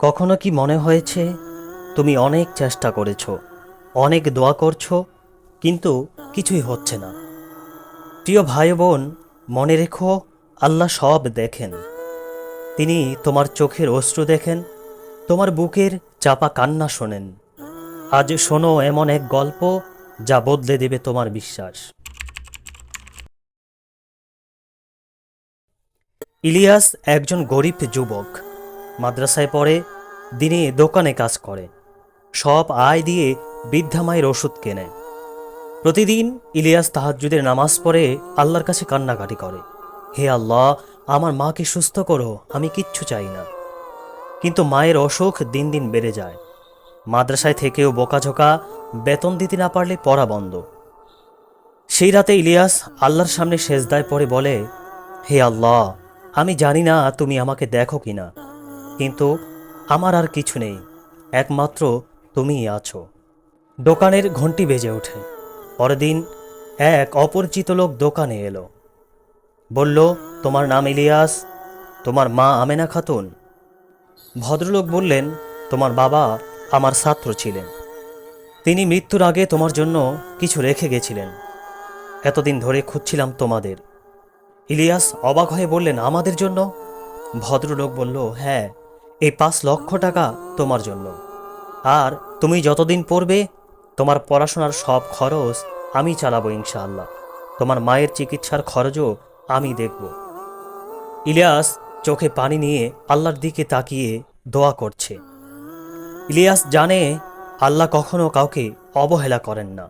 কখনো কি মনে হয়েছে, তুমি অনেক চেষ্টা করেছ, অনেক দোয়া করছ, কিন্তু কিছুই হচ্ছে না। প্রিয় ভাই বোন মনে রেখো, আল্লাহ সব দেখেন। তিনি তোমার চোখের অশ্রু দেখেন, তোমার বুকের চাপা কান্না শোনেন। আজ শোনো এমন এক গল্প, যা বদলে দেবে তোমার বিশ্বাস। ইলিয়াস একজন গরিব যুবক। মাদ্রাসায় পড়ে, দিনে দোকানে কাজ করে। সব আয় দিয়ে বৃদ্ধা মায়ের ওষুধ কেনে। প্রতিদিন ইলিয়াস তাহাজ্জুদের নামাজ পড়ে আল্লাহর কাছে কান্নাকাটি করে। হে আল্লাহ, আমার মাকে সুস্থ করো, আমি কিচ্ছু চাই না। কিন্তু মায়ের অসুখ দিন দিন বেড়ে যায়। মাদ্রাসায় থেকেও বোকাঝোকা, বেতন দিতে না পারলে পড়া বন্ধ। সেই রাতে ইলিয়াস আল্লাহর সামনে সেজদায় পড়ে বলে, হে আল্লাহ, আমি জানি না তুমি আমাকে দেখো কিনা। কিন্তু আমার আর কিছু নেই, একমাত্র তুমিই আছো। দোকানের ঘন্টি বেজে ওঠে। পরের দিন এক অপরিচিত লোক দোকানে এলো। বলল, তোমার নাম ইলিয়াস? তোমার মা আমেনা খাতুন? ভদ্রলোক বললেন, তোমার বাবা আমার ছাত্র ছিলেন। তিনি মৃত্যুর আগে তোমার জন্য কিছু রেখে গেছিলেন। এতদিন ধরে খুঁজছিলাম তোমাদের। ইলিয়াস অবাক হয়ে বললেন, আমাদের জন্য? ভদ্রলোক বলল হ্যাঁ এই পাঁচ লক্ষ টাকা তোমার জন্য। আর তুমি যতদিন পড়বে, তোমার পড়াশোনার সব খরচ আমি চালাবো ইনশাআল্লাহ। তোমার মায়ের চিকিৎসার খরচও আমি দেখব। ইলিয়াস চোখে পানি নিয়ে আল্লাহর দিকে তাকিয়ে দোয়া করছে। ইলিয়াস জানে আল্লাহ কখনো কাউকে অবহেলা করেন না।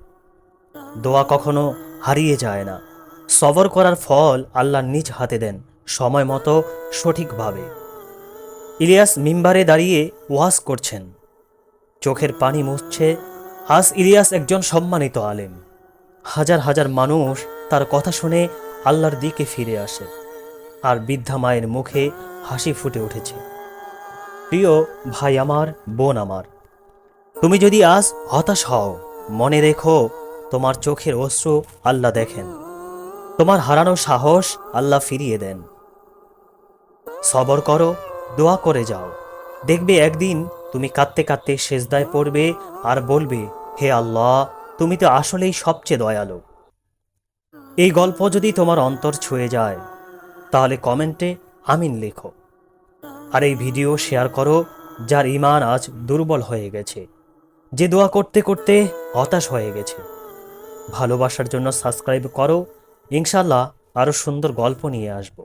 দোয়া কখনো হারিয়ে যায় না। সবর করার ফল আল্লাহ নিজ হাতে দেন, সময় মতো সঠিকভাবে। ইলিয়াস মিম্বারে দাঁড়িয়ে ওয়াজ করছেন। চোখের পানি মুছছে আজ ইলিয়াস একজন সম্মানিত আলেম। হাজার হাজার মানুষ তার কথা শুনে আল্লাহর দিকে ফিরে আসে আর বৃদ্ধা মায়ের মুখে হাসি ফুটে উঠেছে। প্রিয় ভাই আমার, বোন আমার, তুমি যদি আজ হতাশ হও, মনে রেখো তোমার চোখের অশ্রু আল্লাহ দেখেন, তোমার হারানো সাহস আল্লাহ ফিরিয়ে দেন। সবর করো দোয়া করে যাও। দেখবে একদিন তুমি কাঁদতে কাঁদতে সেজদায় পড়বে আর বলবে, হে আল্লাহ, তুমি তো আসলেই সবচেয়ে দয়ালু। এই গল্প যদি তোমার অন্তর ছুঁয়ে যায়, তাহলে কমেন্টে আমিন লেখো। আর এই ভিডিও শেয়ার করো, যার ইমান আজ দুর্বল হয়ে গেছে। যে দোয়া করতে করতে হতাশ হয়ে গেছে। ভালোবাসার জন্য সাবস্ক্রাইব করো। ইনশাল্লাহ আরও সুন্দর গল্প নিয়ে আসব।